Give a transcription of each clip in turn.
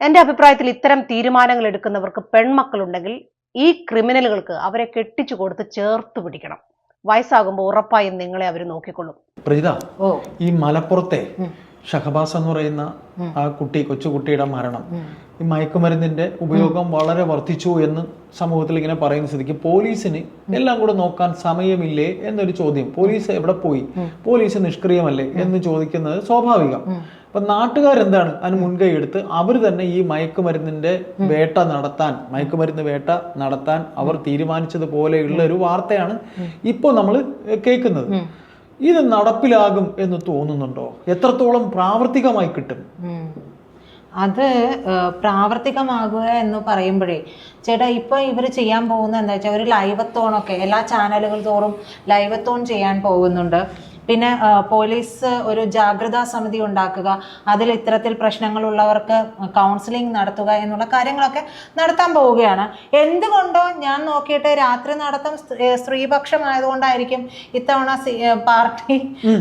എന്റെ അഭിപ്രായത്തിൽ ഇത്തരം തീരുമാനങ്ങൾ എടുക്കുന്നവർക്ക് പെൺമക്കളുണ്ടെങ്കിൽ ഈ ക്രിമിനലുകൾക്ക് അവരെ കെട്ടിച്ചു കൊടുത്ത് ചേർത്ത് പിടിക്കണം. വയസ്സാകുമ്പോൾ ഉറപ്പായും നിങ്ങളെ അവർ നോക്കിക്കൊള്ളും. പ്രജിത ഓ. ഈ മലപ്പുറത്തെ ഷഹബാസ് എന്ന് പറയുന്ന ആ കുട്ടി കൊച്ചുകുട്ടിയുടെ മരണം ഈ മയക്കുമരുന്നിന്റെ ഉപയോഗം വളരെ വർദ്ധിച്ചു എന്ന് സമൂഹത്തിൽ ഇങ്ങനെ പറയുന്ന സ്ഥിതിക്ക് പോലീസിന് എല്ലാം കൂടെ നോക്കാൻ സമയമില്ലേ എന്നൊരു ചോദ്യം. പോലീസ് എവിടെ പോയി? പോലീസ് നിഷ്ക്രിയമല്ലേ എന്ന് ചോദിക്കുന്നത് സ്വാഭാവികം. അപ്പൊ നാട്ടുകാരെന്താണ് അതിന് മുൻകൈ എടുത്ത് അവർ തന്നെ ഈ മയക്കുമരുന്നിന്റെ വേട്ട നടത്താൻ മയക്കുമരുന്ന് വേട്ട നടത്താൻ അവർ തീരുമാനിച്ചതുപോലെയുള്ള ഒരു വാർത്തയാണ് ഇപ്പോൾ നമ്മൾ കേൾക്കുന്നത്. ഇത് നടപ്പിലാകും എന്ന് തോന്നുന്നുണ്ടോ? എത്രത്തോളം പ്രാവർത്തികമായി കിട്ടും? അത് പ്രാവർത്തികമാകുക എന്ന് പറയുമ്പോഴേ ചേട്ടാ ഇപ്പൊ ഇവർ ചെയ്യാൻ പോകുന്നത് എന്താ വെച്ചാൽ ഒരു ലൈവത്തോണൊക്കെ എല്ലാ ചാനലുകൾ തോറും ലൈവത്തോൺ ചെയ്യാൻ പോകുന്നുണ്ട്. പിന്നെ പോലീസ് ഒരു ജാഗ്രതാ സമിതി ഉണ്ടാക്കുക അതിൽ ഇത്തരത്തിൽ പ്രശ്നങ്ങളുള്ളവർക്ക് കൗൺസിലിംഗ് നടത്തുക എന്നുള്ള കാര്യങ്ങളൊക്കെ നടത്താൻ പോവുകയാണ്. എന്തുകൊണ്ടോ ഞാൻ നോക്കിയിട്ട് രാത്രി നടത്തം സ്ത്രീപക്ഷമായതുകൊണ്ടായിരിക്കും ഇത്തവണ പാർട്ടി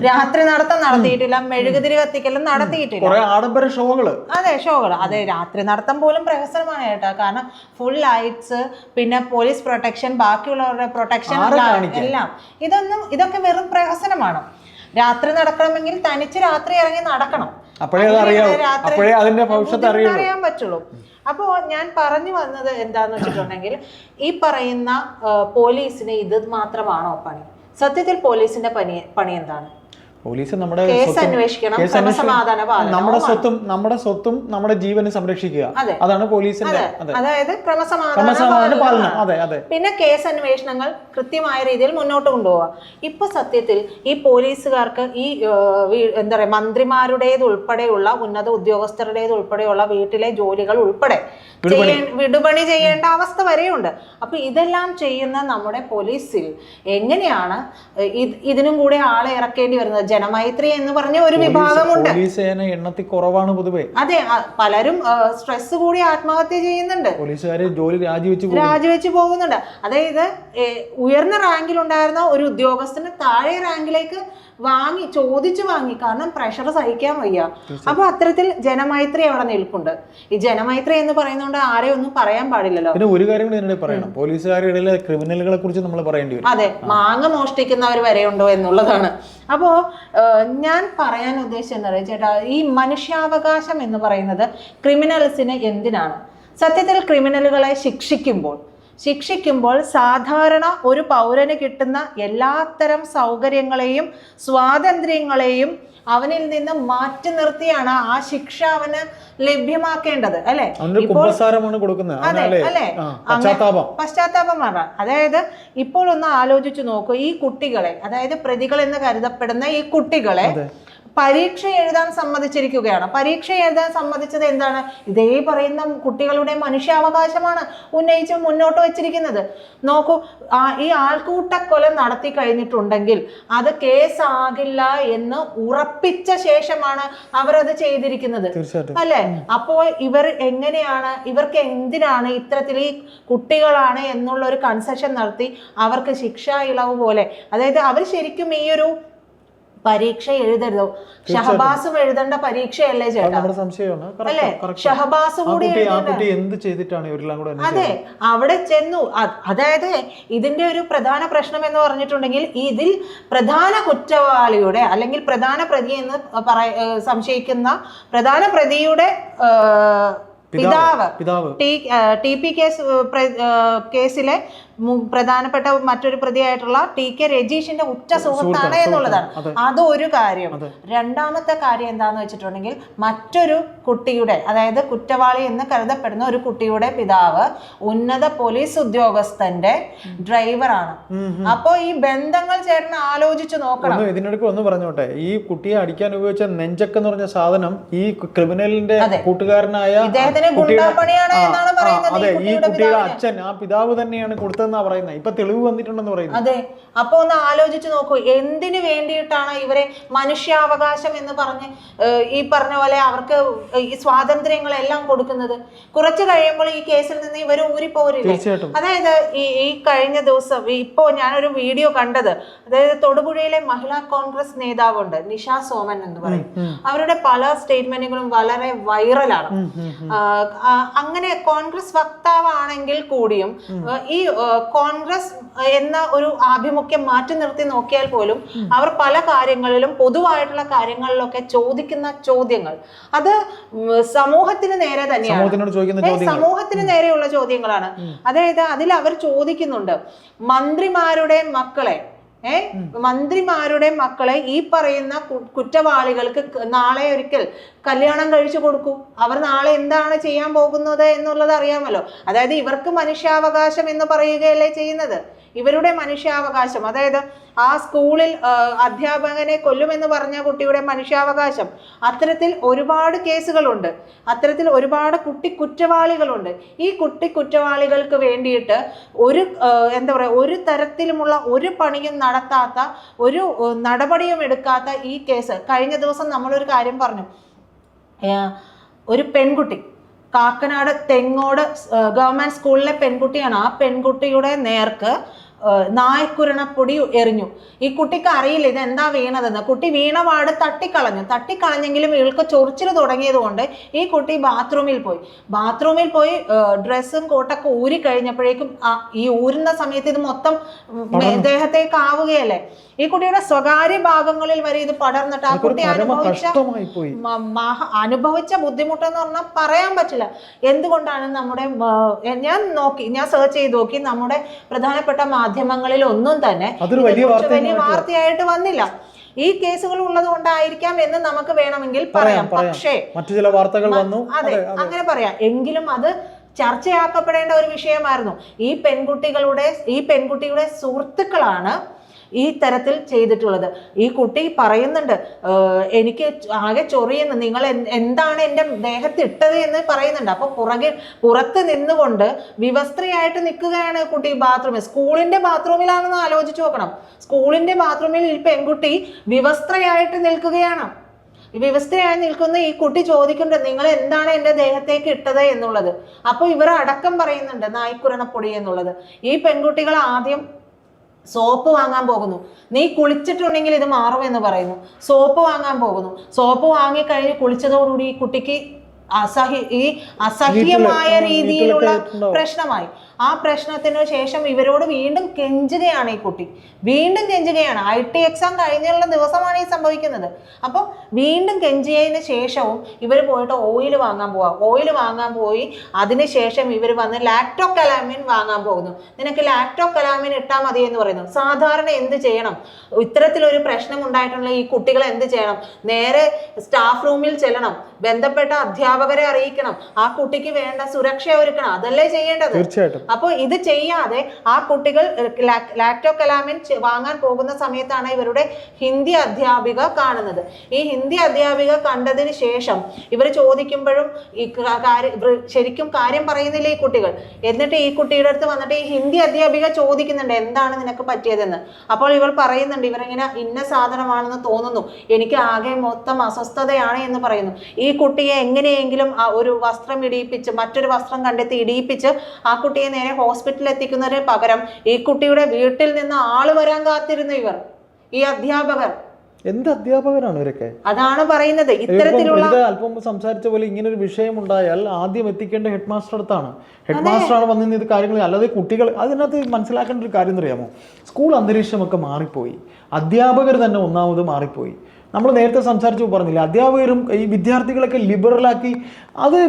രാത്രി നടത്തം നടത്തിയിട്ടില്ല മെഴുകുതിരി കത്തിക്കലും നടത്തിയിട്ടില്ല. ആഡംബര ഷോകൾ. അതെ ഷോകൾ അതെ രാത്രി നടത്തം പോലും പ്രഹസനമാണ് കേട്ടോ. കാരണം ഫുൾ ലൈറ്റ്സ് പിന്നെ പോലീസ് പ്രൊട്ടക്ഷൻ ബാക്കിയുള്ളവരുടെ പ്രൊട്ടക്ഷൻ എല്ലാം. ഇതൊന്നും ഇതൊക്കെ വെറും പ്രഹസനമാണ്. രാത്രി നടക്കണമെങ്കിൽ തനിച്ച് രാത്രി ഇറങ്ങി നടക്കണം. അപ്പോഴേ അത് അതിന് അപ്പോഴേ അതിന്റെ ഭവിഷ്യത്ത് അറിയാൻ പറ്റുള്ളൂ. അപ്പോൾ ഞാൻ പറഞ്ഞു വന്നത് എന്താന്ന് വെച്ചിട്ടുണ്ടെങ്കിൽ ഈ പറയുന്ന പോലീസിന് ഇത് മാത്രമാണോ പണി? സത്യത്തിൽ പോലീസിന്റെ പണി പണി എന്താണ്? പോലീസ് നമ്മുടെ കേസ് അന്വേഷിക്കണം. നമ്മുടെ സ്വത്തും നമ്മുടെ സ്വത്തും നമ്മുടെ ജീവനും സംരക്ഷിക്കുക. അതാണ് പോലീസിന്റെ അതെ. അതെ. അതായത് ക്രമസമാധാന പാലനം. അതെ അതെ. പിന്നെ കേസ് അന്വേഷണങ്ങൾ കൃത്യമായ രീതിയിൽ മുന്നോട്ട് കൊണ്ടുപോവുക. ഇപ്പൊ സത്യത്തിൽ ഈ പോലീസുകാർക്ക് ഈ എന്താ പറയാ മന്ത്രിമാരുടേത് ഉൾപ്പെടെയുള്ള ഉന്നത ഉദ്യോഗസ്ഥരുടേത് ഉൾപ്പെടെയുള്ള വീട്ടിലെ ജോലികൾ ഉൾപ്പെടെ വിടുപണി. ചെയ്യേണ്ട അവസ്ഥ വരെയുണ്ട്. അപ്പൊ ഇതെല്ലാം ചെയ്യുന്ന നമ്മുടെ പോലീസിൽ എങ്ങനെയാണ് ഇതിനും കൂടെ ആളെ ഇറക്കേണ്ടി വരുന്നത്? ജനമൈത്രി എന്ന് പറഞ്ഞ ഒരു വിഭാഗമുണ്ട്. പോലീസ് സേന എണ്ണത്തിൽ കുറവാണ് പൊതുവെ. അതെ പലരും സ്ട്രെസ് കൂടി ആത്മഹത്യ ചെയ്യുന്നുണ്ട്. പോലീസുകാര് ജോലി രാജിവെച്ച് രാജിവെച്ച് പോകുന്നുണ്ട്. അതായത് ഉയർന്ന ഉയർന്ന റാങ്കിലുണ്ടായിരുന്ന ഒരു ഉദ്യോഗസ്ഥന് താഴെ റാങ്കിലേക്ക് വാങ്ങി ചോദിച്ചു വാങ്ങി. കാരണം പ്രഷർ സഹിക്കാൻ വയ്യ. അപ്പൊ അത്തരത്തിൽ ജനമൈത്രി അവിടെ നിൽപ്പുണ്ട്. ഈ ജനമൈത്രി എന്ന് പറയുന്നതുകൊണ്ട് ആരെയും ഒന്നും പറയാൻ പാടില്ലല്ലോ. പിന്നെ ഒരു കാര്യം കൂടി എന്നോട് പറയണം. പോലീസുകാരുടെ ക്രിമിനലുകളെ കുറിച്ച് നമ്മൾ പറയേണ്ടി വരും. അതെ മാങ്ങ മോഷ്ടിക്കുന്നവർ വരെ ഉണ്ടോ എന്നുള്ളതാണ്. അപ്പോ ഞാൻ പറയാൻ ഉദ്ദേശിച്ചെന്ന് പറയാം ചേട്ടാ ഈ മനുഷ്യാവകാശം എന്ന് പറയുന്നത് ക്രിമിനൽസിന് എന്തിനാണ്? സത്യത്തിൽ ക്രിമിനലുകളെ ശിക്ഷിക്കുമ്പോൾ ശിക്ഷിക്കുമ്പോൾ സാധാരണ ഒരു പൗരന് കിട്ടുന്ന എല്ലാത്തരം സൗകര്യങ്ങളെയും സ്വാതന്ത്ര്യങ്ങളെയും അവനിൽ നിന്ന് മാറ്റി നിർത്തിയാണ് ആ ശിക്ഷ അവന് ലഭ്യമാക്കേണ്ടത് അല്ലെ? അതെ അല്ലെ? അല്ലേ പശ്ചാത്താപം പശ്ചാത്താപം. മാറാം അതായത് ഇപ്പോൾ ഒന്ന് ആലോചിച്ചു നോക്കൂ ഈ കുട്ടികളെ അതായത് പ്രതികൾ എന്ന് കരുതപ്പെടുന്ന ഈ കുട്ടികളെ പരീക്ഷ എഴുതാൻ സമ്മതിച്ചിരിക്കുകയാണ്. പരീക്ഷ എഴുതാൻ സമ്മതിച്ചത് എന്താണ്? ഇതേ പറയുന്ന കുട്ടികളുടെ മനുഷ്യാവകാശമാണ് ഉന്നയിച്ച് മുന്നോട്ട് വെച്ചിരിക്കുന്നത്. നോക്കൂ ഈ ആൾക്കൂട്ടക്കൊല നടത്തി കഴിഞ്ഞിട്ടുണ്ടെങ്കിൽ അത് കേസാകില്ല എന്ന് ഉറപ്പിച്ച ശേഷമാണ് അവരത് ചെയ്തിരിക്കുന്നത്. അല്ലെ? അപ്പോൾ ഇവർ എങ്ങനെയാണ് ഇവർക്ക് എന്തിനാണ് ഇത്തരത്തിൽ ഈ കുട്ടികളാണ് എന്നുള്ള ഒരു കൺസെഷൻ നടത്തി അവർക്ക് ശിക്ഷ ഇളവ് പോലെ? അതായത് അവർ ശരിക്കും ഈ ഒരു പരീക്ഷ എഴുതരുതോ. ഷഹബാസും എഴുതേണ്ട പരീക്ഷയല്ലേ ചേട്ടാ? അല്ലേ. ഷഹബാസ് കൂടി എന്ത് ചെയ്തിട്ടാണ് അതെ അവിടെ ചെന്നു. അതായത് ഇതിന്റെ ഒരു പ്രധാന പ്രശ്നം എന്ന് പറഞ്ഞിട്ടുണ്ടെങ്കിൽ ഇതിൽ പ്രധാന കുറ്റവാളിയുടെ അല്ലെങ്കിൽ പ്രധാന പ്രതി എന്ന് പറയ സംശയിക്കുന്ന പ്രധാന പ്രതിയുടെ പിതാവ് പിതാവ് ടി പി കേസ് കേസിലെ പ്രധാനപ്പെട്ട മറ്റൊരു പ്രതിയായിട്ടുള്ള ടി കെ രജീഷിന്റെ ഉറ്റ സുഹൃത്താണ് എന്നുള്ളതാണ്. അത്. അതൊരു കാര്യം. രണ്ടാമത്തെ കാര്യം എന്താന്ന് വെച്ചിട്ടുണ്ടെങ്കിൽ മറ്റൊരു കുട്ടിയുടെ അതായത് കുറ്റവാളി എന്ന് കരുതപ്പെടുന്ന ഒരു കുട്ടിയുടെ പിതാവ് ഉന്നത പോലീസ് ഉദ്യോഗസ്ഥന്റെ ഡ്രൈവറാണ് അപ്പോ ഈ ബന്ധങ്ങൾ ചേട്ടൻ ആലോചിച്ചു നോക്കണം. ഇതിനിടയ്ക്ക് ഒന്ന് പറഞ്ഞോട്ടെ. ഈ കുട്ടിയെ അടിക്കാൻ ഉപയോഗിച്ച നെഞ്ചക്ക് എന്ന് പറഞ്ഞ സാധനം ഈ ക്രിമിനലിന്റെ കൂട്ടുകാരനായ അതെ. ഈ കുട്ടിയുടെ അച്ഛൻ ആ പിതാവ് തന്നെയാണ് കൊടുത്തത് കൊടുത്തതെന്നാ പറയുന്നത് ഇപ്പൊ തെളിവ് വന്നിട്ടുണ്ടെന്ന് പറയുന്നത് അതെ. അപ്പൊ ഒന്ന് ആലോചിച്ച് നോക്കൂ. എന്തിനു വേണ്ടിയിട്ടാണ് ഇവരെ മനുഷ്യാവകാശം എന്ന് പറഞ്ഞ് ഈ പറഞ്ഞ പോലെ അവർക്ക് ഈ സ്വാതന്ത്ര്യങ്ങളെല്ലാം കൊടുക്കുന്നത്? കുറച്ച് കഴിയുമ്പോൾ ഈ കേസിൽ നിന്ന് ഇവർ ഊരിപ്പോരില്ലേ? അതായത് ഈ ഈ കഴിഞ്ഞ ദിവസം ഇപ്പോ ഞാനൊരു വീഡിയോ കണ്ടത്. അതായത് തൊടുപുഴയിലെ മഹിളാ കോൺഗ്രസ് നേതാവുണ്ട് നിഷ സോമൻ എന്ന് പറയും. അവരുടെ പല സ്റ്റേറ്റ്മെന്റുകളും വളരെ വൈറലാണ്. അങ്ങനെ കോൺഗ്രസ് വക്താവാണെങ്കിൽ കൂടിയും ഈ കോൺഗ്രസ് എന്ന ഒരു ആഭിമുഖ്യം മാറ്റി നിർത്തി നോക്കിയാൽ പോലും അവർ പല കാര്യങ്ങളിലും പൊതുവായിട്ടുള്ള കാര്യങ്ങളിലൊക്കെ ചോദിക്കുന്ന ചോദ്യങ്ങൾ. അത് സമൂഹത്തിന് നേരെ തന്നെയാണ്. സമൂഹത്തിന് നേരെയുള്ള ചോദ്യങ്ങളാണ്. അതായത് അതിൽ അവർ ചോദിക്കുന്നുണ്ട് മന്ത്രിമാരുടെ മക്കളെ ഏ? മന്ത്രിമാരുടെ മക്കളെ ഈ പറയുന്ന കുറ്റവാളികൾക്ക് നാളെ ഒരിക്കൽ കല്യാണം കഴിച്ചു കൊടുക്കും. അവർ നാളെ എന്താണ് ചെയ്യാൻ പോകുന്നത് എന്നുള്ളത് അറിയാമല്ലോ. അതായത് ഇവർക്ക് മനുഷ്യാവകാശം എന്ന് പറയുകയല്ലേ ചെയ്യുന്നത്. ഇവരുടെ മനുഷ്യാവകാശം. അതായത് ആ സ്കൂളിൽ അധ്യാപകനെ കൊല്ലുമെന്ന് പറഞ്ഞ കുട്ടിയുടെ മനുഷ്യാവകാശം. അത്തരത്തിൽ ഒരുപാട് കേസുകളുണ്ട്. അത്തരത്തിൽ ഒരുപാട് കുട്ടി കുറ്റവാളികളുണ്ട് ഈ കുട്ടി കുറ്റവാളികൾക്ക് വേണ്ടിയിട്ട് ഒരു എന്താ പറയുക ഒരു തരത്തിലുമുള്ള ഒരു പണിയും നടത്താത്ത ഒരു നടപടിയും എടുക്കാത്ത ഈ കേസ്. കഴിഞ്ഞ ദിവസം നമ്മളൊരു കാര്യം പറഞ്ഞു. ഒരു പെൺകുട്ടി കാക്കനാട് തെങ്ങോട് ഗവൺമെന്റ് സ്കൂളിലെ പെൺകുട്ടിയാണ്. ആ പെൺകുട്ടിയുടെ നേർക്ക് നായ്ക്കുരണപ്പൊടി എറിഞ്ഞു. ഈ കുട്ടിക്ക് അറിയില്ല ഇത് എന്താ വീണതെന്ന്. കുട്ടി വീണപാട് തട്ടിക്കളഞ്ഞു. തട്ടിക്കളഞ്ഞെങ്കിലും ഇവൾക്ക് ചൊറിച്ചിൽ തുടങ്ങിയത് കൊണ്ട് ഈ കുട്ടി ബാത്റൂമിൽ പോയി. ബാത്റൂമിൽ പോയി ഡ്രസ്സും കോട്ടൊക്കെ ഊരി കഴിഞ്ഞപ്പോഴേക്കും ഈ ഊരുന്ന സമയത്ത് ഇത് മൊത്തം ദേഹത്തേക്ക് ആവുകയല്ലേ? ഈ കുട്ടിയുടെ സ്വകാര്യ ഭാഗങ്ങളിൽ വരെ ഇത് പടർന്നിട്ട് ആ കുട്ടി അനുഭവിച്ച അനുഭവിച്ച ബുദ്ധിമുട്ടെന്ന് പറഞ്ഞാൽ പറയാൻ പറ്റില്ല. എന്തുകൊണ്ടാണ് നമ്മുടെ ഞാൻ നോക്കി ഞാൻ സെർച്ച് ചെയ്ത് നോക്കി നമ്മുടെ പ്രധാനപ്പെട്ട മാധ്യമങ്ങളിൽ ഒന്നും തന്നെ വലിയ വാർത്തയായിട്ട് വന്നില്ല. ഈ കേസുകൾ ഉള്ളത് കൊണ്ടായിരിക്കാം എന്ന് നമുക്ക് വേണമെങ്കിൽ പറയാം പക്ഷേ മറ്റു ചില വാർത്തകൾ വന്നു. അതെ. അങ്ങനെ പറയാം. എങ്കിലും അത് ചർച്ചയാക്കപ്പെടേണ്ട ഒരു വിഷയമായിരുന്നു. ഈ പെൺകുട്ടികളുടെ ഈ പെൺകുട്ടിയുടെ സുഹൃത്തുക്കളാണ് ഈ തരത്തിൽ ചെയ്തിട്ടുള്ളത്. ഈ കുട്ടി പറയുന്നുണ്ട് എനിക്ക് ആകെ ചൊറിയുന്നു. നിങ്ങൾ എന്താണ് എന്റെ ദേഹത്ത് ഇട്ടത് എന്ന് പറയുന്നുണ്ട്. അപ്പൊ പുറകെ പുറത്ത് നിന്നുകൊണ്ട് വിവസ്ത്രയായിട്ട് നിൽക്കുകയാണ് കുട്ടി ബാത്റൂമിൽ. സ്കൂളിന്റെ ബാത്റൂമിലാണെന്ന് ആലോചിച്ച് നോക്കണം. സ്കൂളിന്റെ ബാത്റൂമിൽ ഈ പെൺകുട്ടി വിവസ്ത്രയായിട്ട് നിൽക്കുകയാണ്. വ്യവസ്ഥയായി നിൽക്കുന്ന ഈ കുട്ടി ചോദിക്കുന്നുണ്ട് നിങ്ങൾ എന്താണ് എന്റെ ദേഹത്തേക്ക് ഇട്ടത് എന്നുള്ളത്? അപ്പോൾ ഇവർ അടക്കം പറയുന്നുണ്ട് നായ്ക്കുരണപ്പൊടി എന്നുള്ളത്. ഈ പെൺകുട്ടികൾ ആദ്യം സോപ്പ് വാങ്ങാൻ പോകുന്നു. നീ കുളിച്ചിട്ടുണ്ടെങ്കിൽ ഇത് മാറുമെന്ന് പറയുന്നു. സോപ്പ് വാങ്ങാൻ പോകുന്നു. സോപ്പ് വാങ്ങിക്കഴിഞ്ഞ് കുളിച്ചതോടുകൂടി ഈ കുട്ടിക്ക് അസഹ്യ ഈ അസഹ്യമായ രീതിയിലുള്ള പ്രശ്നമായി. ആ പ്രശ്നത്തിന് ശേഷം ഇവരോട് വീണ്ടും കെഞ്ചുകയാണ് ഈ കുട്ടി. വീണ്ടും കെഞ്ചുകയാണ്. ഐ ടി എക്സാം കഴിഞ്ഞുള്ള ദിവസമാണ് ഈ സംഭവിക്കുന്നത്. അപ്പോൾ വീണ്ടും കെഞ്ചിയതിന് ശേഷവും ഇവർ പോയിട്ട് ഓയിൽ വാങ്ങാൻ പോവാ. ഓയിൽ വാങ്ങാൻ പോയി. അതിനുശേഷം ഇവർ വന്ന് ലാക്ടോ കലാമിൻ വാങ്ങാൻ പോകുന്നു. നിനക്ക് ലാക്ടോ കലാമിൻ ഇട്ടാൽ മതി എന്ന് പറയുന്നു. സാധാരണ എന്ത് ചെയ്യണം? ഇത്തരത്തിലൊരു പ്രശ്നം ഉണ്ടായിട്ടുള്ള ഈ കുട്ടികൾ എന്ത് ചെയ്യണം? നേരെ സ്റ്റാഫ് റൂമിൽ ചെല്ലണം. ബന്ധപ്പെട്ട അധ്യാപകരെ അറിയിക്കണം. ആ കുട്ടിക്ക് വേണ്ട സുരക്ഷ ഒരുക്കണം. അതല്ലേ ചെയ്യേണ്ടത്? തീർച്ചയായിട്ടും. അപ്പോൾ ഇത് ചെയ്യാതെ ആ കുട്ടികൾ ലാക്ടോ കലാമിൻ വാങ്ങാൻ പോകുന്ന സമയത്താണ് ഇവരുടെ ഹിന്ദി അധ്യാപിക കാണുന്നത്. ഈ ഹിന്ദി അധ്യാപിക കണ്ടതിന് ശേഷം ഇവർ ചോദിക്കുമ്പോഴും ഈ ശരിക്കും കാര്യം പറയുന്നില്ല ഈ കുട്ടികൾ? എന്നിട്ട് ഈ കുട്ടിയുടെ അടുത്ത് വന്നിട്ട് ഈ ഹിന്ദി അധ്യാപിക ചോദിക്കുന്നുണ്ട് എന്താണ് നിനക്ക് പറ്റിയതെന്ന്? അപ്പോൾ ഇവർ പറയുന്നുണ്ട് ഇവരിങ്ങനെ ഇന്ന സാധനമാണെന്ന് തോന്നുന്നു. എനിക്ക് ആകെ മൊത്തം അസ്വസ്ഥതയാണ് എന്ന് പറയുന്നു. ഈ കുട്ടിയെ എങ്ങനെയെങ്കിലും ഒരു വസ്ത്രം ഇടിയിപ്പിച്ച് മറ്റൊരു വസ്ത്രം കണ്ടെത്തി ഇടിയിപ്പിച്ച് ആ കുട്ടിയെ നേരെ ഹോസ്പിറ്റലിൽ എത്തിക്കുന്നതിന് പകരം ഈ കുട്ടിയുടെ വീട്ടിൽ നിന്ന് ആൾ വരാൻ കാത്തിരുന്ന ഇവർ. ഈ അധ്യാപകർ. എന്ത് അധ്യാപകരാണ് ഇവരൊക്കെ? അതാണ് പറയുന്നത്. ഇത്തരത്തിലുള്ള അല്പം സംസാരിച്ച പോലെ ഇങ്ങനെ ഒരു വിഷയം ഉണ്ടായാൽ ആദ്യം എത്തിക്കേണ്ട ഹെഡ് മാസ്റ്റർ അടുത്താണ്. ഹെഡ് മാസ്റ്ററാണ് ആണ് നിന്ന് ഇത് കാര്യങ്ങൾ. അല്ലാതെ കുട്ടികൾ അതിനകത്ത് മനസ്സിലാക്കേണ്ട ഒരു കാര്യം അറിയാമോ സ്കൂൾ അന്തരീക്ഷമൊക്കെ മാറിപ്പോയി. അധ്യാപകർ തന്നെ ഒന്നാമത് മാറിപ്പോയി. നമ്മൾ നേരത്തെ സംസാരിച്ചു പറഞ്ഞില്ല അധ്യാപകരും ഈ വിദ്യാർത്ഥികളൊക്കെ ലിബറലാക്കി അത്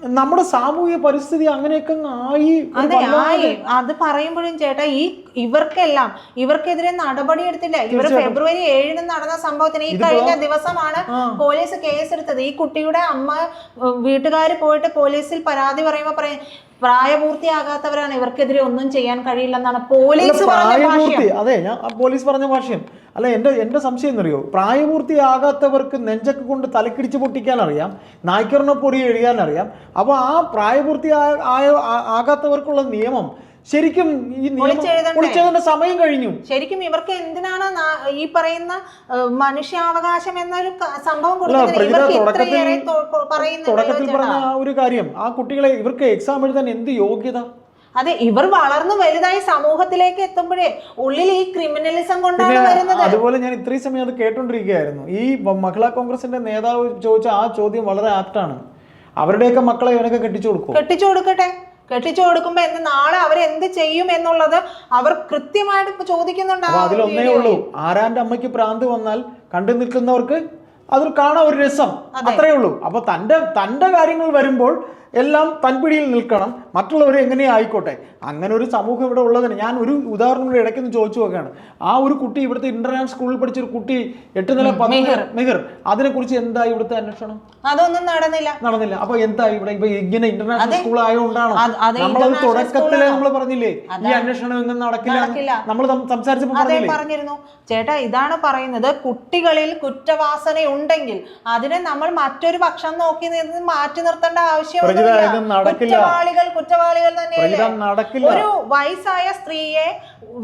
നമ്മുടെ സാമൂഹിക പരിസ്ഥിതി അങ്ങനെയൊക്കെ അങ്ങ് ആയി അതെ ആയി. അത് പറയുമ്പോഴും ചേട്ടാ ഈ ഇവർക്കെല്ലാം ഇവർക്കെതിരെ നടപടിയെടുത്തില്ല ഇവർ ഫെബ്രുവരി ഏഴിന് നടന്ന സംഭവത്തിന് ഈ കഴിഞ്ഞ ദിവസമാണ് പോലീസ് കേസ് എടുത്തത് ഈ കുട്ടിയുടെ അമ്മ വീട്ടുകാർ പോയിട്ട് പോലീസിൽ പരാതി പറയുമ്പോൾ പറയും പ്രായപൂർത്തിയാകാത്തവരാണ് ഇവർക്കെതിരെ ഒന്നും ചെയ്യാൻ കഴിയില്ലെന്നാണ് പോലീസ് പറഞ്ഞ ഭാഷ അതെ ഞാൻ പോലീസ് പറഞ്ഞ ഭാഷ്യം. അല്ല എന്റെ എന്റെ സംശയം എന്നറിയോ പ്രായപൂർത്തിയാകാത്തവർക്ക് നെഞ്ചക്ക് കൊണ്ട് തലക്കിടിച്ച് പൊട്ടിക്കാൻ അറിയാം നായ്ക്കറിനെ പൊടി എഴുതാൻ അറിയാം അപ്പോൾ ആ പ്രായപൂർത്തി ആയ ആകാത്തവർക്കുള്ള നിയമം ശരിക്കും ഈ നിയമം? സമയം കഴിഞ്ഞു. ശരിക്കും ഇവർക്ക് എന്തിനാണ് ഈ പറയുന്ന മനുഷ്യാവകാശം എന്നൊരു സംഭവം തുടക്കത്തിൽ പറഞ്ഞ ആ ഒരു കാര്യം ആ കുട്ടികളെ ഇവർക്ക് എക്സാം എഴുതാൻ എന്ത് യോഗ്യത? അതെ ഇവർ വളർന്നു വലുതായി സമൂഹത്തിലേക്ക് എത്തുമ്പോഴേ ഉള്ളിൽ ഈ ക്രിമിനലിസം കൊണ്ടാണ് വരുന്നത്. അതുപോലെ ഞാൻ ഇത്രയും സമയം അത് കേട്ടോണ്ടിരിക്കുകയായിരുന്നു. ഈ മഹിളാ കോൺഗ്രസിന്റെ നേതാവ് ചോദിച്ച ആ ചോദ്യം വളരെ ആപ്റ്റാണ് അവരുടെയൊക്കെ മക്കളെ ഇവനൊക്കെ കെട്ടിച്ചു കൊടുക്കും കെട്ടിച്ചു കൊടുക്കട്ടെ. കെട്ടിച്ചു കൊടുക്കുമ്പോ എന്ത് നാളെ അവർ എന്ത് ചെയ്യും എന്നുള്ളത് അവർ കൃത്യമായിട്ട് ഇപ്പൊ ചോദിക്കുന്നുണ്ട് അതിലൊന്നേ ഉള്ളൂ. ആരാന്റെ അമ്മയ്ക്ക് പ്രാന്ത് വന്നാൽ കണ്ടു നിൽക്കുന്നവർക്ക് അതിൽ കാണാൻ ഒരു രസം. അത്രേ ഉള്ളൂ. അപ്പൊ തന്റെ തന്റെ കാര്യങ്ങൾ വരുമ്പോൾ എല്ലാം തൻപിടിയിൽ നിൽക്കണം. മറ്റുള്ളവർ എങ്ങനെ ആയിക്കോട്ടെ. അങ്ങനെ ഒരു സമൂഹം ഇവിടെ ഉള്ളതിന് ഞാൻ ഒരു ഉദാഹരണം കൂടെ ഇടയ്ക്ക് ചോദിച്ചു നോക്കുകയാണ്. ആ ഒരു കുട്ടി ഇവിടുത്തെ ഇന്റർനാഷണൽ സ്കൂളിൽ പഠിച്ച ഒരു കുട്ടി എട്ട് നില മെഹർ. അതിനെ കുറിച്ച് എന്താ ഇവിടുത്തെ അന്വേഷണം? അതൊന്നും നടന്നില്ല. നടന്നില്ല. അപ്പൊ എന്താ ഇവിടെ? ഇപ്പൊ ഇങ്ങനെ ഇന്റർനാഷണൽ സ്കൂൾ ആയതുകൊണ്ടാണ് നമ്മളത് തുടക്കത്തിലെ നമ്മൾ പറഞ്ഞില്ലേ? ഈ അന്വേഷണം ഇങ്ങനെ നടക്കില്ല. നമ്മൾ സംസാരിച്ചപ്പോൾ പറഞ്ഞിരുന്നു. ചേട്ടാ ഇതാണ് പറയുന്നത്. കുട്ടികളിൽ കുറ്റവാസന ഉണ്ടെങ്കിൽ അതിനെ നമ്മൾ മറ്റൊരു പക്ഷം നോക്കി നിന്ന് മാറ്റി നിർത്തേണ്ട നടക്കില്ല. കുറ്റവാളികൾ കുറ്റവാളികൾ തന്നെയല്ലേ? ഒരു വയസ്സായ സ്ത്രീയെ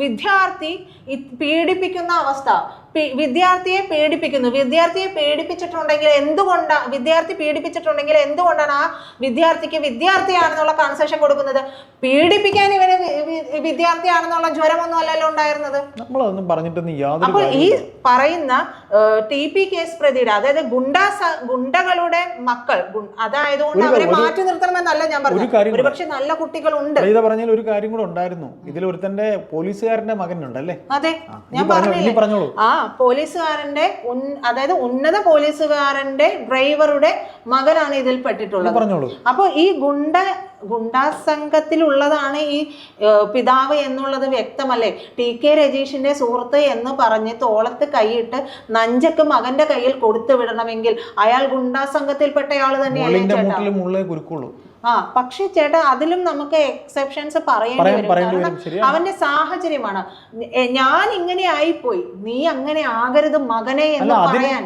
വിദ്യാർത്ഥി പീഡിപ്പിക്കുന്ന അവസ്ഥ. വിദ്യാർത്ഥിയെ പേടിപ്പിക്കുന്നു. വിദ്യാർത്ഥിയെ പേടിപ്പിച്ചിട്ടുണ്ടെങ്കിൽ എന്തുകൊണ്ടാണ് വിദ്യാർത്ഥി പീഡിപ്പിച്ചിട്ടുണ്ടെങ്കിൽ എന്തുകൊണ്ടാണ് ആ വിദ്യാർത്ഥിക്ക് വിദ്യാർത്ഥിയാണെന്നുള്ള കൺസെഷൻ കൊടുക്കുന്നത്? പീഡിപ്പിക്കാൻ ഇവന് വിദ്യാർത്ഥിയാണെന്നുള്ള ജ്വരമൊന്നും അല്ലല്ലോ ഉണ്ടായിരുന്നത്. നമ്മളതൊന്നും പറഞ്ഞിട്ടൊന്നും അപ്പോൾ ഈ പറയുന്ന ടി പി കേസ് പ്രതിയുടെ അതായത് ഗുണ്ടാ ഗുണ്ടകളുടെ മക്കൾ അതായത് കൊണ്ട് അവരെ മാറ്റി നിർത്തണമെന്നല്ല ഞാൻ പറഞ്ഞു ഒരുപക്ഷെ നല്ല കുട്ടികളുണ്ട്. പ്രജിത പറഞ്ഞാൽ ഒരു കാര്യം കൂടെ ഉണ്ടായിരുന്നു. ഇതിൽ ഒരുത്തന്റെ പോലീസുകാരന്റെ മകനുണ്ടല്ലേ അതെ ഞാൻ പറഞ്ഞു പറഞ്ഞില്ലേ? ആ പോലീസുകാരന്റെ അതായത് ഉന്നത പോലീസുകാരന്റെ ഡ്രൈവറുടെ മകനാണ് ഇതിൽ പെട്ടിട്ടുള്ളത്. അപ്പോൾ ഈ ഗുണ്ട ഗുണ്ടാ സംഘത്തിലുള്ളതാണ് ഈ പിതാവ് എന്നുള്ളത് വ്യക്തമല്ലേ? ടി കെ രജീഷിന്റെ സുഹൃത്ത് എന്ന് പറഞ്ഞ് തോളത്ത് കൈയിട്ട് നഞ്ചക്ക് മകന്റെ കയ്യിൽ കൊടുത്തു വിടണമെങ്കിൽ അയാൾ ഗുണ്ടാ സംഘത്തിൽപ്പെട്ടയാൾ തന്നെയല്ലേ ചേട്ടാ? ആ പക്ഷെ ചേട്ടാ അതിലും നമുക്ക് എക്സെപ്ഷൻസ് പറയേണ്ടി വരും. കാരണം അവന്റെ സാഹചര്യമാണ്. ഞാൻ ഇങ്ങനെ ആയിപ്പോയി. നീ അങ്ങനെ ആകരുത് മകനെ എന്ന് പറയാൻ.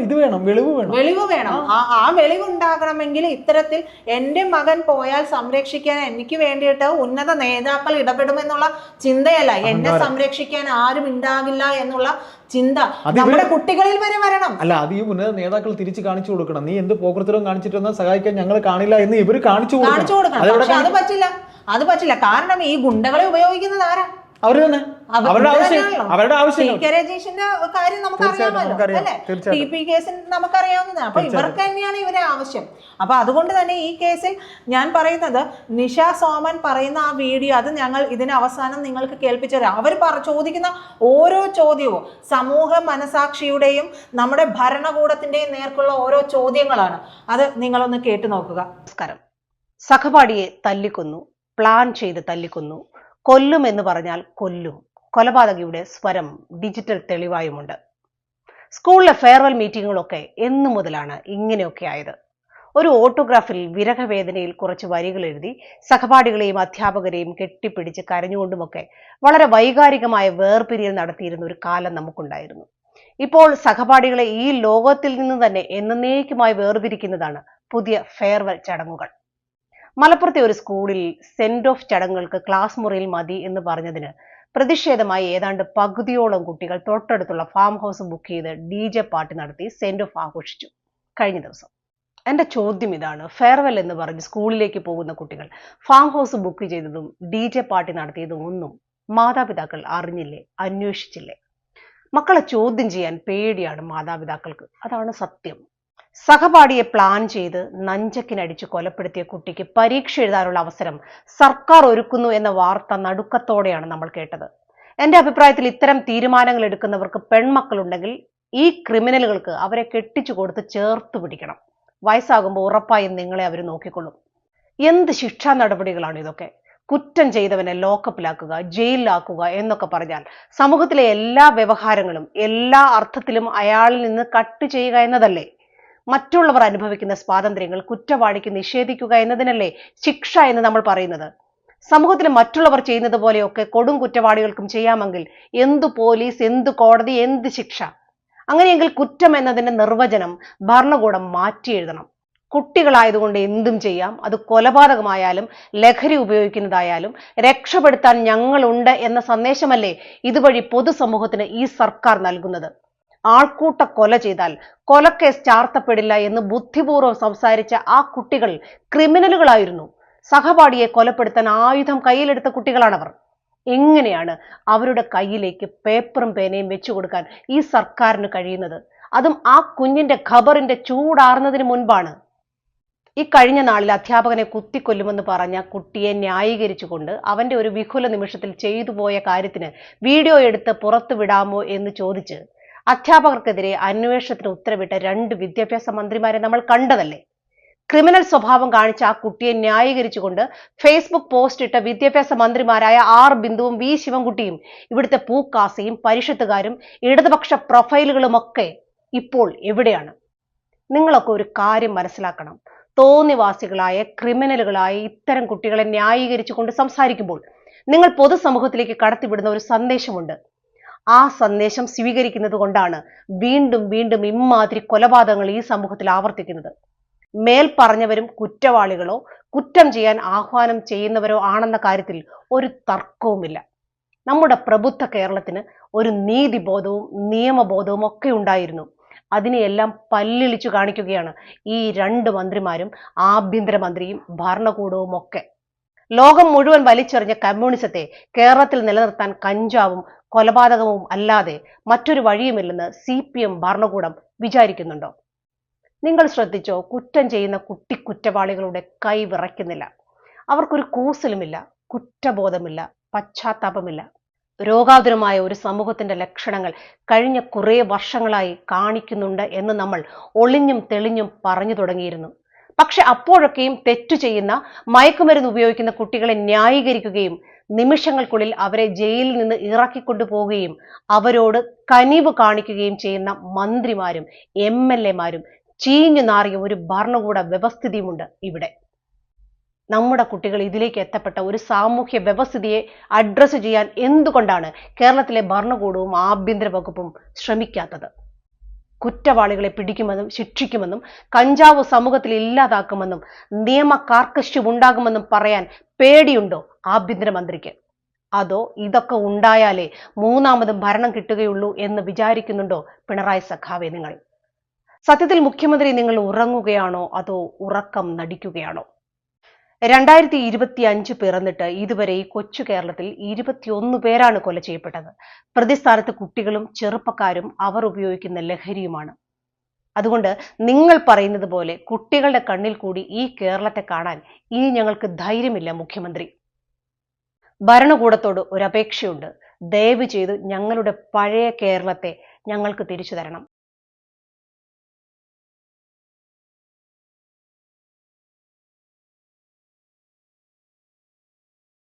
ഇത് വേണം വെളിവ് വേണം. വെളിവ് വേണം. ആ. ആ വെളിവ് ഉണ്ടാകണമെങ്കിൽ ഇത്തരത്തിൽ എന്റെ മകൻ പോയാൽ സംരക്ഷിക്കാൻ എനിക്ക് വേണ്ടിയിട്ട് ഉന്നത നേതാക്കൾ ഇടപെടുമെന്നുള്ള ചിന്തയല്ല. എന്നെ സംരക്ഷിക്കാൻ ആരും ഉണ്ടാകില്ല എന്നുള്ള ചിന്ത. നമ്മുടെ കുട്ടികളിൽ വരെ വരണം. അല്ല അത് ഈ ഉന്നത നേതാക്കൾ തിരിച്ചു കാണിച്ചു കൊടുക്കണം. നീ എന്ത് പോകൃത്തരവും കാണിച്ചിട്ടൊന്നും സഹായിക്കാൻ ഞങ്ങൾ കാണില്ല എന്ന് ഇവർ കാണിച്ചു കാണിച്ചു കൊടുക്കണം. പക്ഷെ അത് പറ്റില്ല. അത് പറ്റില്ല. കാരണം ഈ ഗുണ്ടകളെ ഉപയോഗിക്കുന്നത് ആരാ? അവർ തന്നെ. അവരുടെ ആവശ്യം അവരുടെ ആവശ്യം രജീഷിന്റെ കാര്യം. അല്ലെ. ടി പി കേസിൽ നമുക്കറിയാവുന്നതാണ്. അപ്പൊ ഇവർക്ക് തന്നെയാണ് ഇവരെ ആവശ്യം. അപ്പൊ അതുകൊണ്ട് തന്നെ ഈ കേസിൽ ഞാൻ പറയുന്നത് നിഷ സോമൻ പറയുന്ന ആ വീഡിയോ അത് ഞങ്ങൾ ഇതിന് അവസാനം നിങ്ങൾക്ക് കേൾപ്പിച്ചു തരാം. അവർ പറ ചോദിക്കുന്ന ഓരോ ചോദ്യവും സമൂഹ മനസാക്ഷിയുടെയും നമ്മുടെ ഭരണകൂടത്തിന്റെയും നേർക്കുള്ള ഓരോ ചോദ്യങ്ങളാണ്. അത് നിങ്ങളൊന്ന് കേട്ടു നോക്കുക. നമസ്കാരം. സഹപാഠിയെ തല്ലിക്കൊന്നു പ്ലാൻ ചെയ്ത് തല്ലിക്കൊന്നു കൊല്ലും എന്ന് പറഞ്ഞാൽ കൊല്ലും. കൊലപാതകിയുടെ സ്വരം ഡിജിറ്റൽ തെളിവായുമുണ്ട്. സ്കൂളിലെ ഫെയർവെൽ മീറ്റിങ്ങുകളൊക്കെ എന്നു മുതലാണ് ഇങ്ങനെയൊക്കെ ആയത്. ഒരു ഓട്ടോഗ്രാഫിൽ വിരഹവേദനയിൽ കുറച്ച് വരികൾ എഴുതി സഹപാഠികളെയും അധ്യാപകരെയും കെട്ടിപ്പിടിച്ച് കരഞ്ഞുകൊണ്ടുമൊക്കെ വളരെ വൈകാരികമായ വേർപിരിയൽ നടത്തിയിരുന്ന ഒരു കാലം നമുക്കുണ്ടായിരുന്നു. ഇപ്പോൾ സഹപാഠികളെ ഈ ലോകത്തിൽ നിന്ന് തന്നെ എന്നേക്കുമായി വേർതിരിക്കുന്നതാണ് പുതിയ ഫെയർവെൽ ചടങ്ങുകൾ. മലപ്പുറത്തെ ഒരു സ്കൂളിൽ സെന്റ് ഓഫ് ചടങ്ങുകൾക്ക് ക്ലാസ് മുറിയിൽ മതി എന്ന് പറഞ്ഞതിന് പ്രതിഷേധമായി ഏതാണ്ട് പകുതിയോളം കുട്ടികൾ തൊട്ടടുത്തുള്ള ഫാം ഹൗസ് ബുക്ക് ചെയ്ത് ഡി ജെ പാർട്ടി നടത്തി സെന്റ് ഓഫ് ആഘോഷിച്ചു. കഴിഞ്ഞ ദിവസം. എന്റെ ചോദ്യം ഇതാണ്. ഫെയർവെൽ എന്ന് പറഞ്ഞ് സ്കൂളിലേക്ക് പോകുന്ന കുട്ടികൾ ഫാം ഹൗസ് ബുക്ക് ചെയ്തതും ഡി ജെ പാർട്ടി നടത്തിയതും ഒന്നും മാതാപിതാക്കൾ അറിഞ്ഞില്ലേ? അന്വേഷിച്ചില്ലേ? മക്കളെ ചോദ്യം ചെയ്യാൻ പേടിയാണ് മാതാപിതാക്കൾക്ക്. അതാണ് സത്യം. സഹപാഠിയെ പ്ലാൻ ചെയ്ത് നഞ്ചക്കിനടിച്ച് കൊലപ്പെടുത്തിയ കുട്ടിക്ക് പരീക്ഷ എഴുതാനുള്ള അവസരം സർക്കാർ ഒരുക്കുന്നു എന്ന വാർത്ത നടുക്കത്തോടെയാണ് നമ്മൾ കേട്ടത്. എന്റെ അഭിപ്രായത്തിൽ ഇത്തരം തീരുമാനങ്ങൾ എടുക്കുന്നവർക്ക് പെൺമക്കളുണ്ടെങ്കിൽ ഈ ക്രിമിനലുകൾക്ക് അവരെ കെട്ടിച്ചു കൊടുത്ത് ചേർത്ത് പിടിക്കണം. വയസ്സാകുമ്പോൾ ഉറപ്പായും നിങ്ങളെ അവർ നോക്കിക്കൊള്ളും. എന്ത് ശിക്ഷാ നടപടികളാണ് ഇതൊക്കെ? കുറ്റം ചെയ്തവനെ ലോക്കപ്പിലാക്കുക ജയിലിലാക്കുക എന്നൊക്കെ പറഞ്ഞാൽ സമൂഹത്തിലെ എല്ലാ വ്യവഹാരങ്ങളും എല്ലാ അർത്ഥത്തിലും അയാളിൽ നിന്ന് കട്ട് ചെയ്യുക എന്നതല്ലേ? മറ്റുള്ളവർ അനുഭവിക്കുന്ന സ്വാതന്ത്ര്യങ്ങൾ കുറ്റവാളിക്ക് നിഷേധിക്കുക എന്നതിനല്ലേ ശിക്ഷ എന്ന് നമ്മൾ പറയുന്നത്? സമൂഹത്തിൽ മറ്റുള്ളവർ ചെയ്യുന്നത് പോലെയൊക്കെ കൊടും കുറ്റവാളികൾക്കും ചെയ്യാമെങ്കിൽ എന്തു പോലീസ് എന്തു കോടതി എന്ത് ശിക്ഷ? അങ്ങനെയെങ്കിൽ കുറ്റം എന്നതിന്റെ നിർവചനം ഭരണകൂടം മാറ്റി എഴുതണം. കുട്ടികളായതുകൊണ്ട് എന്തും ചെയ്യാം. അത് കൊലപാതകമായാലും ലഹരി ഉപയോഗിക്കുന്നതായാലും രക്ഷപ്പെടുത്താൻ ഞങ്ങളുണ്ട് എന്ന സന്ദേശമല്ലേ ഇതുവഴി പൊതുസമൂഹത്തിന് ഈ സർക്കാർ നൽകുന്നത്? ആൾക്കൂട്ട കൊല ചെയ്താൽ കൊലക്കേസ് ചാർത്തപ്പെടില്ല എന്ന് ബുദ്ധിപൂർവം സംസാരിച്ച ആ കുട്ടികൾ ക്രിമിനലുകളായിരുന്നു. സഹപാഠിയെ കൊലപ്പെടുത്താൻ ആയുധം കയ്യിലെടുത്ത കുട്ടികളാണവർ. എങ്ങനെയാണ് അവരുടെ കയ്യിലേക്ക് പേപ്പറും പേനയും വെച്ചു കൊടുക്കാൻ ഈ സർക്കാരിന് കഴിയുന്നത്? അതും ആ കുഞ്ഞിന്റെ ഖബറിന്റെ ചൂടാറുന്നതിന് മുൻപാണ്. ഈ കഴിഞ്ഞ നാളിൽ അധ്യാപകനെ കുത്തിക്കൊല്ലുമെന്ന് പറഞ്ഞ കുട്ടിയെ ന്യായീകരിച്ചുകൊണ്ട് അവന്റെ ഒരു വിഹുല നിമിഷത്തിൽ ചെയ്തു പോയ കാര്യത്തിന് വീഡിയോ എടുത്ത് പുറത്തു വിടാമോ എന്ന് ചോദിച്ച് അധ്യാപകർക്കെതിരെ അന്വേഷണത്തിന് ഉത്തരവിട്ട രണ്ട് വിദ്യാഭ്യാസ മന്ത്രിമാരെ നമ്മൾ കണ്ടതല്ലേ? ക്രിമിനൽ സ്വഭാവം കാണിച്ച ആ കുട്ടിയെ ന്യായീകരിച്ചുകൊണ്ട് ഫേസ്ബുക്ക് പോസ്റ്റ് ഇട്ട വിദ്യാഭ്യാസ മന്ത്രിമാരായ ആർ ബിന്ദുവും വി ശിവൻകുട്ടിയും ഇവിടുത്തെ പൂക്കാസയും പരിഷത്തുകാരും ഇടതുപക്ഷ പ്രൊഫൈലുകളുമൊക്കെ ഇപ്പോൾ എവിടെയാണ്? നിങ്ങളൊക്കെ ഒരു കാര്യം മനസ്സിലാക്കണം. തോന്നിവാസികളായ ക്രിമിനലുകളായ ഇത്തരം കുട്ടികളെ ന്യായീകരിച്ചുകൊണ്ട് സംസാരിക്കുമ്പോൾ നിങ്ങൾ പൊതുസമൂഹത്തിലേക്ക് കടത്തിവിടുന്ന ഒരു സന്ദേശമുണ്ട്. ആ സന്ദേശം സ്വീകരിക്കുന്നത് കൊണ്ടാണ് വീണ്ടും വീണ്ടും ഇമ്മാതിരി കൊലപാതകങ്ങൾ ഈ സമൂഹത്തിൽ ആവർത്തിക്കുന്നത്. മേൽ പറഞ്ഞവരും കുറ്റവാളികളോ കുറ്റം ചെയ്യാൻ ആഹ്വാനം ചെയ്യുന്നവരോ ആണെന്ന കാര്യത്തിൽ ഒരു തർക്കവുമില്ല. നമ്മുടെ പ്രബുദ്ധ കേരളത്തിന് ഒരു നീതിബോധവും നിയമബോധവും ഒക്കെ ഉണ്ടായിരുന്നു. അതിനെയെല്ലാം പല്ലിളിച്ചു കാണിക്കുകയാണ് ഈ രണ്ട് മന്ത്രിമാരും ആഭ്യന്തരമന്ത്രിയും ഭരണകൂടവും ഒക്കെ ലോകം മുഴുവൻ വലിച്ചെറിഞ്ഞ കമ്മ്യൂണിസത്തെ കേരളത്തിൽ നിലനിർത്താൻ കഞ്ചാവും കൊലപാതകവും അല്ലാതെ മറ്റൊരു വഴിയുമില്ലെന്ന് സി പി എം ഭരണകൂടം വിചാരിക്കുന്നുണ്ടോ? നിങ്ങൾ ശ്രദ്ധിച്ചോ കുറ്റം ചെയ്യുന്ന കുട്ടി കുറ്റവാളികളുടെ കൈ വിറയ്ക്കുന്നില്ല. അവർക്കൊരു കൂസലുമില്ല കുറ്റബോധമില്ല പശ്ചാത്താപമില്ല. രോഗാതുരമായ ഒരു സമൂഹത്തിന്റെ ലക്ഷണങ്ങൾ കഴിഞ്ഞ കുറേ വർഷങ്ങളായി കാണിക്കുന്നുണ്ട് എന്ന് നമ്മൾ ഒളിഞ്ഞും തെളിഞ്ഞും പറഞ്ഞു തുടങ്ങിയിരുന്നു. പക്ഷെ അപ്പോഴൊക്കെയും തെറ്റു ചെയ്യുന്ന മയക്കുമരുന്ന് ഉപയോഗിക്കുന്ന കുട്ടികളെ ന്യായീകരിക്കുകയും നിമിഷങ്ങൾക്കുള്ളിൽ അവരെ ജയിലിൽ നിന്ന് ഇറക്കിക്കൊണ്ടുപോവുകയും അവരോട് കനിവ് കാണിക്കുകയും ചെയ്യുന്ന മന്ത്രിമാരും എം എൽ എമാരും ചീഞ്ഞു നാറിയ ഒരു ഭരണകൂട വ്യവസ്ഥിതിയുമുണ്ട് ഇവിടെ. നമ്മുടെ കുട്ടികൾ ഇതിലേക്ക് എത്തപ്പെട്ട ഒരു സാമൂഹ്യ വ്യവസ്ഥിതിയെ അഡ്രസ്സ് ചെയ്യാൻ എന്തുകൊണ്ടാണ് കേരളത്തിലെ ഭരണകൂടവും ആഭ്യന്തര വകുപ്പും ശ്രമിക്കാത്തത്? കുറ്റവാളികളെ പിടിക്കുമെന്നും ശിക്ഷിക്കുമെന്നും കഞ്ചാവ് സമൂഹത്തിൽ ഇല്ലാതാക്കുമെന്നും നിയമ കാർക്കശ്യമുണ്ടാകുമെന്നും പറയാൻ പേടിയുണ്ടോ ആഭ്യന്തരമന്ത്രിക്ക്? അതോ ഇതൊക്കെ ഉണ്ടായാലേ മൂന്നാമതും ഭരണം കിട്ടുകയുള്ളൂ എന്ന് വിചാരിക്കുന്നുണ്ടോ പിണറായി സഖാവെ നിങ്ങൾ? സത്യത്തിൽ മുഖ്യമന്ത്രി നിങ്ങൾ ഉറങ്ങുകയാണോ അതോ ഉറക്കം നടിക്കുകയാണോ? രണ്ടായിരത്തി ഇരുപത്തി അഞ്ച് പിറന്നിട്ട് ഇതുവരെ ഈ കൊച്ചു കേരളത്തിൽ ഇരുപത്തിയൊന്ന് പേരാണ് കൊല ചെയ്യപ്പെട്ടത്. പ്രതിസ്ഥാനത്ത് കുട്ടികളും ചെറുപ്പക്കാരും അവർ ഉപയോഗിക്കുന്ന ലഹരിയുമാണ്. അതുകൊണ്ട് നിങ്ങൾ പറയുന്നത് പോലെ കുട്ടികളുടെ കണ്ണിൽ കൂടി ഈ കേരളത്തെ കാണാൻ ഇനി ഞങ്ങൾക്ക് ധൈര്യമില്ല മുഖ്യമന്ത്രി. ഭരണകൂടത്തോട് ഒരു അപേക്ഷയുണ്ട്. ദയവ് ചെയ്ത് ഞങ്ങളുടെ പഴയ കേരളത്തെ ഞങ്ങൾക്ക് തിരിച്ചു തരണം